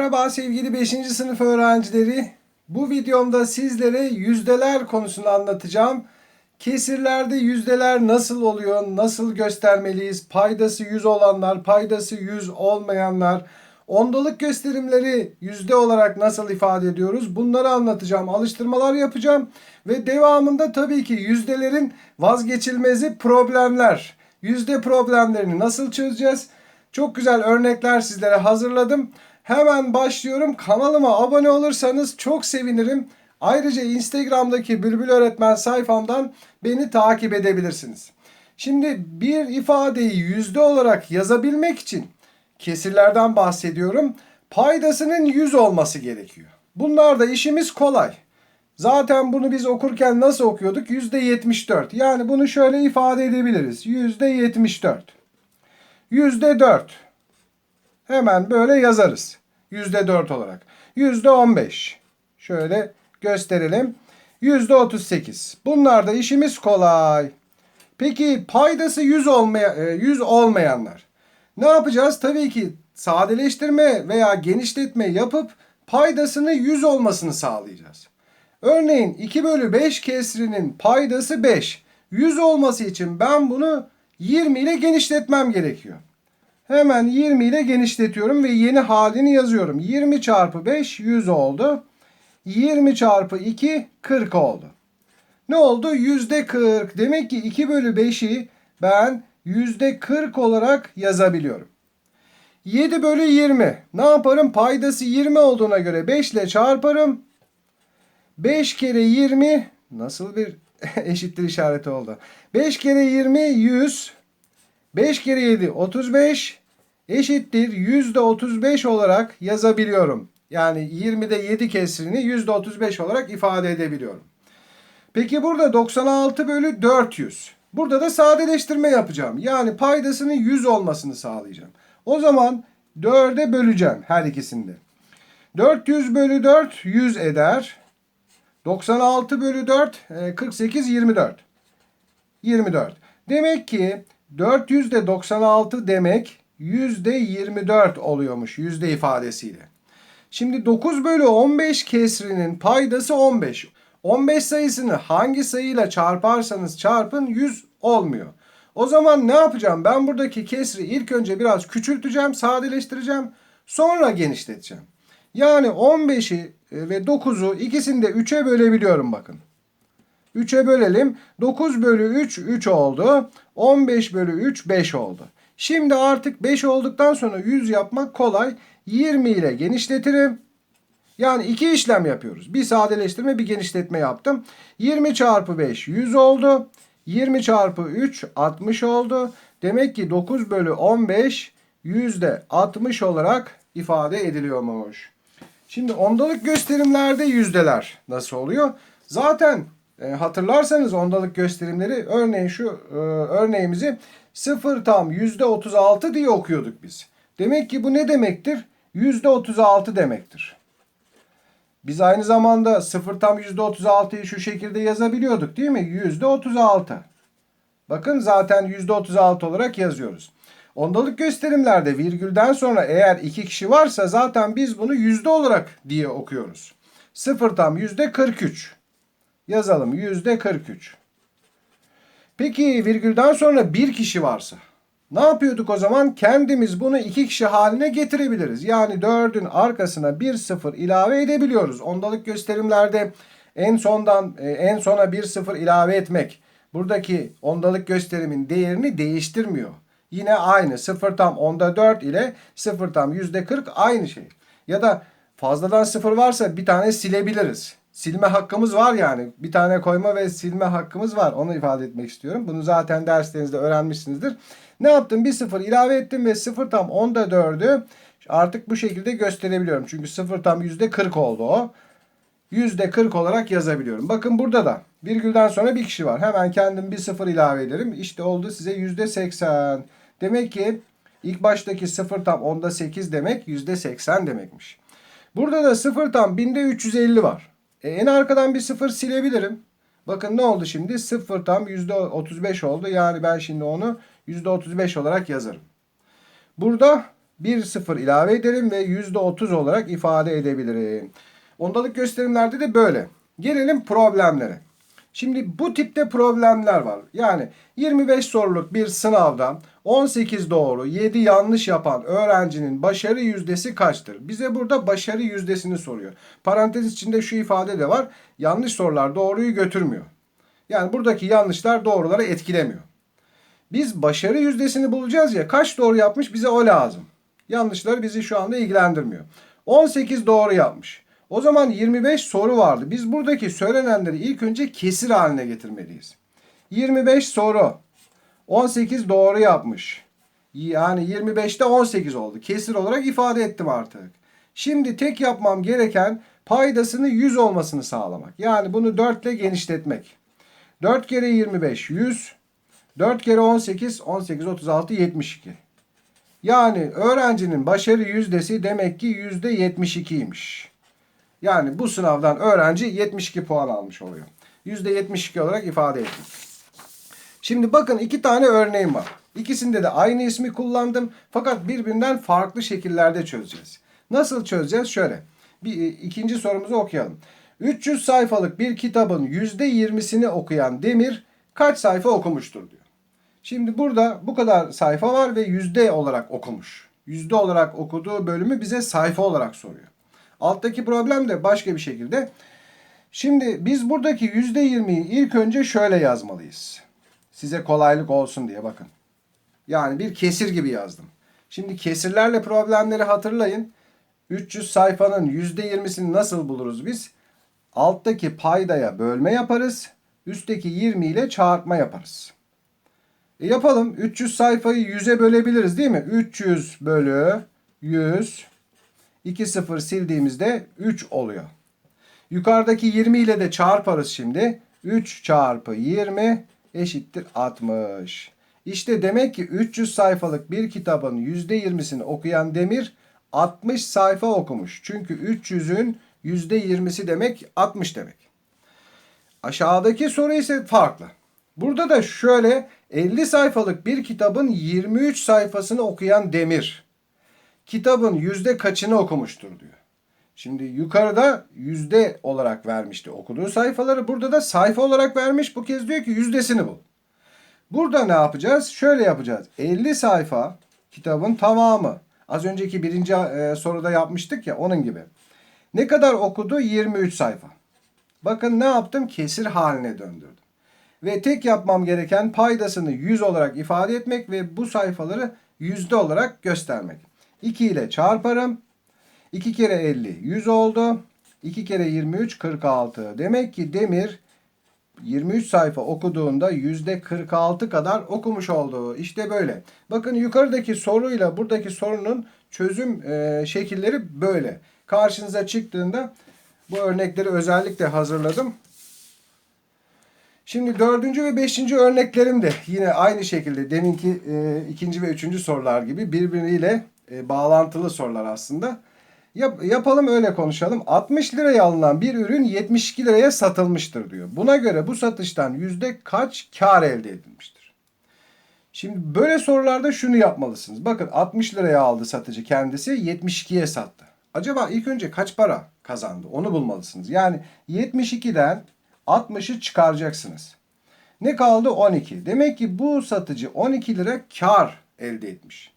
Merhaba sevgili 5. sınıf öğrencileri. Bu videomda sizlere yüzdeler konusunu anlatacağım. Kesirlerde yüzdeler nasıl oluyor, nasıl göstermeliyiz, paydası 100 olanlar, paydası 100 olmayanlar, ondalık gösterimleri yüzde olarak nasıl ifade ediyoruz bunları anlatacağım, alıştırmalar yapacağım. Ve devamında tabii ki yüzdelerin vazgeçilmezi problemler, yüzde problemlerini nasıl çözeceğiz? Çok güzel örnekler sizlere hazırladım. Hemen başlıyorum. Kanalıma abone olursanız çok sevinirim. Ayrıca Instagram'daki Bülbül Öğretmen sayfamdan beni takip edebilirsiniz. Şimdi bir ifadeyi yüzde olarak yazabilmek için kesirlerden bahsediyorum. Paydasının 100 olması gerekiyor. Bunlarda işimiz kolay. Zaten bunu biz okurken nasıl okuyorduk? %74. Yani bunu şöyle ifade edebiliriz. %74. %4. Hemen böyle yazarız. %4 olarak. %15. Şöyle gösterelim. %38. Bunlarda işimiz kolay. Peki paydası 100 olmaya, e, 100 olmayanlar. Ne yapacağız? Tabii ki sadeleştirme veya genişletme yapıp paydasını 100 olmasını sağlayacağız. Örneğin 2 bölü 5 kesrinin paydası 5. 100 olması için ben bunu 20 ile genişletmem gerekiyor. Hemen 20 ile genişletiyorum ve yeni halini yazıyorum. 20 çarpı 5 100 oldu. 20 çarpı 2 40 oldu. Ne oldu? Yüzde 40. Demek ki 2 bölü 5'i ben yüzde 40 olarak yazabiliyorum. 7 bölü 20. Ne yaparım? Paydası 20 olduğuna göre 5 ile çarparım. 5 kere 20 nasıl bir eşittir işareti oldu. 5 kere 20 100. 5 kere 7 35 eşittir yüzde 35 olarak yazabiliyorum. Yani 20'de 7 kesrini yüzde 35 olarak ifade edebiliyorum. Peki burada 96 bölü 400. Burada da sadeleştirme yapacağım. Yani paydasının 100 olmasını sağlayacağım. O zaman 4'e böleceğim her ikisinde. 400 bölü 4 100 eder. 96 bölü 4 48 24. 24. Demek ki 400 de 96 demek 24 oluyormuş yüzde ifadesiyle. Şimdi 9 bölü 15 kesrinin paydası 15. 15 sayısını hangi sayıyla çarparsanız çarpın 100 olmuyor. O zaman ne yapacağım? Ben buradaki kesri ilk önce biraz küçülteceğim, sadeleştireceğim. Sonra genişleteceğim. Yani 15'i ve 9'u ikisini de 3'e bölebiliyorum bakın. 3'e bölelim. 9 bölü 3 3 oldu. 15 bölü 3 5 oldu. Şimdi artık 5 olduktan sonra 100 yapmak kolay. 20 ile genişletirim. Yani iki işlem yapıyoruz. Bir sadeleştirme bir genişletme yaptım. 20 çarpı 5 100 oldu. 20 çarpı 3 60 oldu. Demek ki 9 bölü 15 yüzde 60 olarak ifade ediliyormuş. Şimdi ondalık gösterimlerde yüzdeler nasıl oluyor? Zaten e, hatırlarsanız ondalık gösterimleri örneğin şu e, örneğimizi 0 tam yüzde 36 diye okuyorduk biz. Demek ki bu ne demektir? Yüzde 36 demektir. Biz aynı zamanda 0 tam yüzde 36'yı şu şekilde yazabiliyorduk değil mi? Yüzde 36. Bakın zaten yüzde 36 olarak yazıyoruz. Ondalık gösterimlerde virgülden sonra eğer iki kişi varsa zaten biz bunu yüzde olarak diye okuyoruz. 0 tam yüzde 43. Yazalım yüzde 43. Peki virgülden sonra bir kişi varsa ne yapıyorduk o zaman? Kendimiz bunu iki kişi haline getirebiliriz. Yani 4'ün arkasına bir sıfır ilave edebiliyoruz. Ondalık gösterimlerde en sondan e, en sona bir sıfır ilave etmek buradaki ondalık gösterimin değerini değiştirmiyor. Yine aynı 0 tam onda 4 ile 0 tam yüzde 40 aynı şey. Ya da fazladan sıfır varsa bir tane silebiliriz silme hakkımız var yani. Bir tane koyma ve silme hakkımız var. Onu ifade etmek istiyorum. Bunu zaten derslerinizde öğrenmişsinizdir. Ne yaptım? Bir sıfır ilave ettim ve sıfır tam onda 4'ü artık bu şekilde gösterebiliyorum. Çünkü sıfır tam yüzde 40 oldu o. Yüzde 40 olarak yazabiliyorum. Bakın burada da virgülden sonra bir kişi var. Hemen kendim bir sıfır ilave ederim. İşte oldu size yüzde 80. Demek ki ilk baştaki sıfır tam onda 8 demek yüzde 80 demekmiş. Burada da sıfır tam binde 350 var. E, en arkadan bir sıfır silebilirim. Bakın ne oldu şimdi? Sıfır tam %35 oldu. Yani ben şimdi onu %35 olarak yazarım. Burada bir sıfır ilave ederim ve %30 olarak ifade edebilirim. Ondalık gösterimlerde de böyle. Gelelim problemlere. Şimdi bu tipte problemler var. Yani 25 soruluk bir sınavda 18 doğru 7 yanlış yapan öğrencinin başarı yüzdesi kaçtır? Bize burada başarı yüzdesini soruyor. Parantez içinde şu ifade de var. Yanlış sorular doğruyu götürmüyor. Yani buradaki yanlışlar doğruları etkilemiyor. Biz başarı yüzdesini bulacağız ya kaç doğru yapmış bize o lazım. Yanlışları bizi şu anda ilgilendirmiyor. 18 doğru yapmış. O zaman 25 soru vardı. Biz buradaki söylenenleri ilk önce kesir haline getirmeliyiz. 25 soru. 18 doğru yapmış. Yani 25'te 18 oldu. Kesir olarak ifade ettim artık. Şimdi tek yapmam gereken paydasını 100 olmasını sağlamak. Yani bunu 4 ile genişletmek. 4 kere 25 100. 4 kere 18 18 36 72. Yani öğrencinin başarı yüzdesi demek ki yüzde 72'ymiş. Yani bu sınavdan öğrenci 72 puan almış oluyor. %72 olarak ifade ettim. Şimdi bakın iki tane örneğim var. İkisinde de aynı ismi kullandım. Fakat birbirinden farklı şekillerde çözeceğiz. Nasıl çözeceğiz? Şöyle. Bir, ikinci sorumuzu okuyalım. 300 sayfalık bir kitabın %20'sini okuyan Demir kaç sayfa okumuştur diyor. Şimdi burada bu kadar sayfa var ve yüzde olarak okumuş. Yüzde olarak okuduğu bölümü bize sayfa olarak soruyor. Alttaki problem de başka bir şekilde. Şimdi biz buradaki yüzde yirmiyi ilk önce şöyle yazmalıyız. Size kolaylık olsun diye bakın. Yani bir kesir gibi yazdım. Şimdi kesirlerle problemleri hatırlayın. 300 sayfanın yüzde yirmisini nasıl buluruz biz? Alttaki paydaya bölme yaparız. Üstteki 20 ile çarpma yaparız. E yapalım. 300 sayfayı 100'e bölebiliriz değil mi? 300 bölü 100. 2 sıfır sildiğimizde 3 oluyor. Yukarıdaki 20 ile de çarparız şimdi. 3 çarpı 20 eşittir 60. İşte demek ki 300 sayfalık bir kitabın %20'sini okuyan Demir 60 sayfa okumuş. Çünkü 300'ün %20'si demek 60 demek. Aşağıdaki soru ise farklı. Burada da şöyle 50 sayfalık bir kitabın 23 sayfasını okuyan Demir kitabın yüzde kaçını okumuştur diyor. Şimdi yukarıda yüzde olarak vermişti okuduğu sayfaları. Burada da sayfa olarak vermiş. Bu kez diyor ki yüzdesini bul. Burada ne yapacağız? Şöyle yapacağız. 50 sayfa kitabın tamamı. Az önceki birinci e, soruda yapmıştık ya onun gibi. Ne kadar okudu? 23 sayfa. Bakın ne yaptım? Kesir haline döndürdüm. Ve tek yapmam gereken paydasını 100 olarak ifade etmek ve bu sayfaları yüzde olarak göstermek. 2 ile çarparım. 2 kere 50 100 oldu. 2 kere 23 46. Demek ki Demir 23 sayfa okuduğunda yüzde 46 kadar okumuş oldu. İşte böyle. Bakın yukarıdaki soruyla buradaki sorunun çözüm e, şekilleri böyle. Karşınıza çıktığında bu örnekleri özellikle hazırladım. Şimdi dördüncü ve beşinci örneklerim de yine aynı şekilde deminki e, ikinci ve üçüncü sorular gibi birbiriyle e, bağlantılı sorular aslında. Yap, yapalım öyle konuşalım. 60 liraya alınan bir ürün 72 liraya satılmıştır diyor. Buna göre bu satıştan yüzde kaç kar elde edilmiştir? Şimdi böyle sorularda şunu yapmalısınız. Bakın 60 liraya aldı satıcı kendisi 72'ye sattı. Acaba ilk önce kaç para kazandı? Onu bulmalısınız. Yani 72'den 60'ı çıkaracaksınız. Ne kaldı? 12. Demek ki bu satıcı 12 lira kar elde etmiş.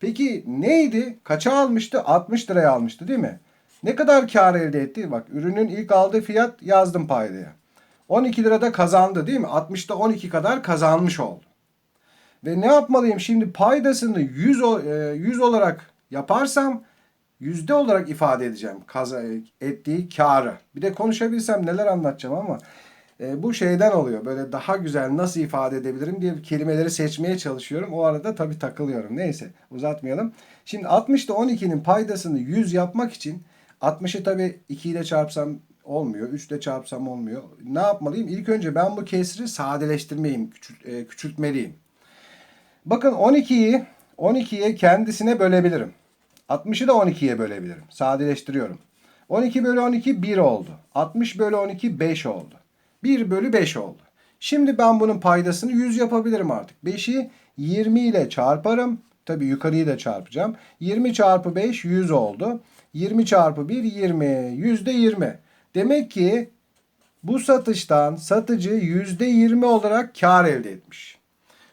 Peki neydi? Kaça almıştı? 60 liraya almıştı değil mi? Ne kadar kar elde etti? Bak ürünün ilk aldığı fiyat yazdım paydaya. 12 lirada kazandı değil mi? 60'da 12 kadar kazanmış oldu. Ve ne yapmalıyım? Şimdi paydasını 100, 100 olarak yaparsam yüzde olarak ifade edeceğim kaza, ettiği karı. Bir de konuşabilsem neler anlatacağım ama e, bu şeyden oluyor. Böyle daha güzel nasıl ifade edebilirim diye kelimeleri seçmeye çalışıyorum. O arada tabii takılıyorum. Neyse uzatmayalım. Şimdi 60 ile 12'nin paydasını 100 yapmak için 60'ı tabii 2 ile çarpsam olmuyor. 3 ile çarpsam olmuyor. Ne yapmalıyım? İlk önce ben bu kesri sadeleştirmeyeyim, küçült, e, küçültmeliyim. Bakın 12'yi 12'ye kendisine bölebilirim. 60'ı da 12'ye bölebilirim. Sadeleştiriyorum. 12 bölü 12 1 oldu. 60 bölü 12 5 oldu. 1 bölü 5 oldu. Şimdi ben bunun paydasını 100 yapabilirim artık. 5'i 20 ile çarparım. Tabi yukarıyı da çarpacağım. 20 çarpı 5 100 oldu. 20 çarpı 1 20. Yüzde 20. Demek ki bu satıştan satıcı yüzde 20 olarak kar elde etmiş.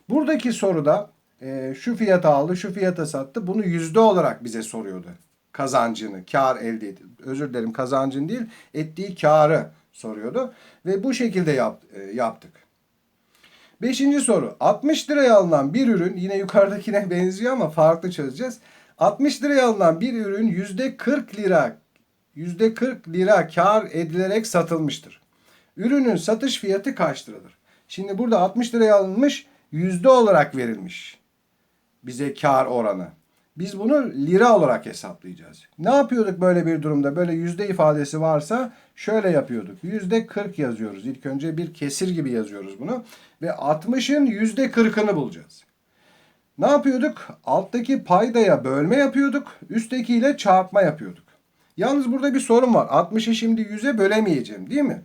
Buradaki soruda e, şu fiyata aldı, şu fiyata sattı. Bunu yüzde olarak bize soruyordu. Kazancını, kar elde etti. Özür dilerim kazancın değil, ettiği karı soruyordu. Ve bu şekilde yap, e, yaptık. Beşinci soru. 60 liraya alınan bir ürün yine yukarıdakine benziyor ama farklı çözeceğiz. 60 liraya alınan bir ürün yüzde 40 lira yüzde 40 lira kar edilerek satılmıştır. Ürünün satış fiyatı kaç liradır? Şimdi burada 60 liraya alınmış yüzde olarak verilmiş bize kar oranı. Biz bunu lira olarak hesaplayacağız. Ne yapıyorduk böyle bir durumda? Böyle yüzde ifadesi varsa şöyle yapıyorduk. Yüzde 40 yazıyoruz. İlk önce bir kesir gibi yazıyoruz bunu. Ve 60'ın yüzde 40'ını bulacağız. Ne yapıyorduk? Alttaki paydaya bölme yapıyorduk. Üsttekiyle çarpma yapıyorduk. Yalnız burada bir sorun var. 60'ı şimdi 100'e bölemeyeceğim değil mi?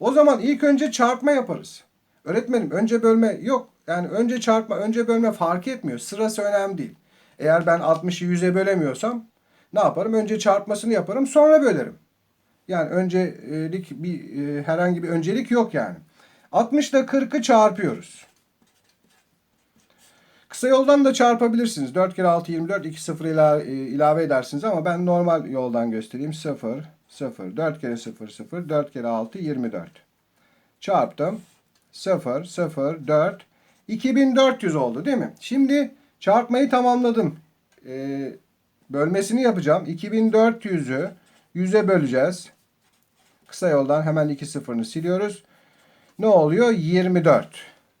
O zaman ilk önce çarpma yaparız. Öğretmenim önce bölme yok. Yani önce çarpma, önce bölme fark etmiyor. Sırası önemli değil. Eğer ben 60'ı 100'e bölemiyorsam ne yaparım? Önce çarpmasını yaparım sonra bölerim. Yani öncelik bir e, herhangi bir öncelik yok yani. 60 ile 40'ı çarpıyoruz. Kısa yoldan da çarpabilirsiniz. 4 kere 6 24 2 0 ilave, e, ilave edersiniz ama ben normal yoldan göstereyim. 0 0 4 kere 0 0 4 kere 6 24. Çarptım. 0 0 4 2400 oldu değil mi? Şimdi çarpmayı tamamladım. Ee, bölmesini yapacağım. 2400'ü 100'e böleceğiz. Kısa yoldan hemen 2 sıfırını siliyoruz. Ne oluyor? 24.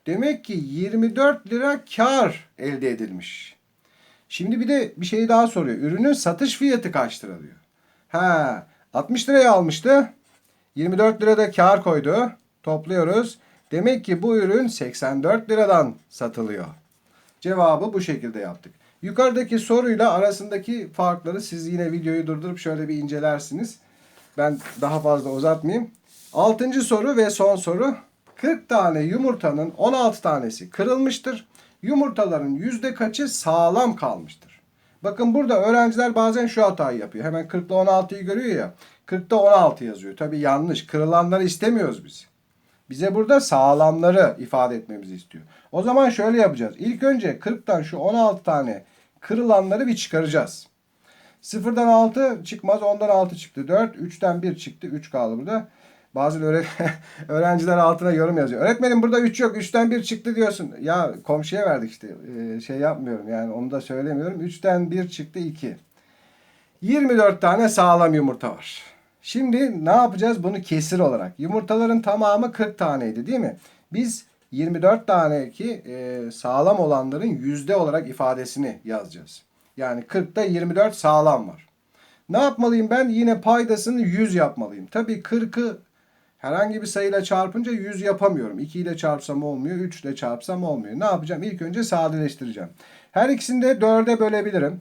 Demek ki 24 lira kar elde edilmiş. Şimdi bir de bir şey daha soruyor. Ürünün satış fiyatı kaç lira diyor. Ha, 60 liraya almıştı. 24 lirada kar koydu. Topluyoruz. Demek ki bu ürün 84 liradan satılıyor. Cevabı bu şekilde yaptık. Yukarıdaki soruyla arasındaki farkları siz yine videoyu durdurup şöyle bir incelersiniz. Ben daha fazla uzatmayayım. Altıncı soru ve son soru. 40 tane yumurtanın 16 tanesi kırılmıştır. Yumurtaların yüzde kaçı sağlam kalmıştır? Bakın burada öğrenciler bazen şu hatayı yapıyor. Hemen 40 ile 16'yı görüyor ya. 40'ta 16 yazıyor. Tabii yanlış. Kırılanları istemiyoruz biz. Bize burada sağlamları ifade etmemizi istiyor. O zaman şöyle yapacağız. İlk önce 40'tan şu 16 tane kırılanları bir çıkaracağız. 0'dan 6 çıkmaz. 10'dan 6 çıktı. 4. 3'ten 1 çıktı. 3 kaldı burada. Bazı öğre öğrenciler altına yorum yazıyor. Öğretmenim burada 3 yok. 3'ten 1 çıktı diyorsun. Ya komşuya verdik işte. Ee, şey yapmıyorum yani onu da söylemiyorum. 3'ten 1 çıktı 2. 24 tane sağlam yumurta var. Şimdi ne yapacağız? Bunu kesir olarak. Yumurtaların tamamı 40 taneydi değil mi? Biz 24 tane ki e, sağlam olanların yüzde olarak ifadesini yazacağız. Yani 40'ta 24 sağlam var. Ne yapmalıyım ben? Yine paydasını 100 yapmalıyım. Tabii 40'ı herhangi bir sayıyla çarpınca 100 yapamıyorum. 2 ile çarpsam olmuyor, 3 ile çarpsam olmuyor. Ne yapacağım? İlk önce sadeleştireceğim. Her ikisini de 4'e bölebilirim.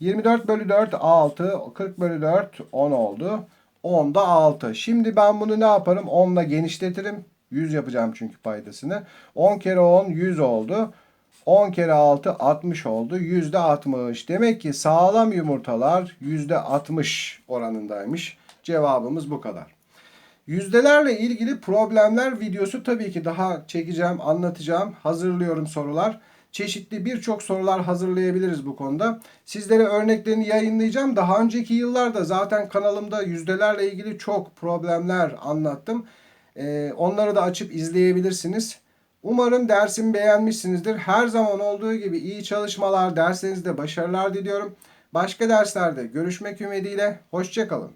24 bölü 4 6. 40 bölü 4 10 oldu. 10 da 6. Şimdi ben bunu ne yaparım? 10 ile genişletirim. 100 yapacağım çünkü paydasını. 10 kere 10 100 oldu. 10 kere 6 60 oldu. Yüzde 60. Demek ki sağlam yumurtalar yüzde 60 oranındaymış. Cevabımız bu kadar. Yüzdelerle ilgili problemler videosu tabii ki daha çekeceğim, anlatacağım. Hazırlıyorum sorular. Çeşitli birçok sorular hazırlayabiliriz bu konuda. Sizlere örneklerini yayınlayacağım. Daha önceki yıllarda zaten kanalımda yüzdelerle ilgili çok problemler anlattım. Ee, onları da açıp izleyebilirsiniz. Umarım dersimi beğenmişsinizdir. Her zaman olduğu gibi iyi çalışmalar, derslerinizde başarılar diliyorum. Başka derslerde görüşmek ümidiyle. Hoşçakalın.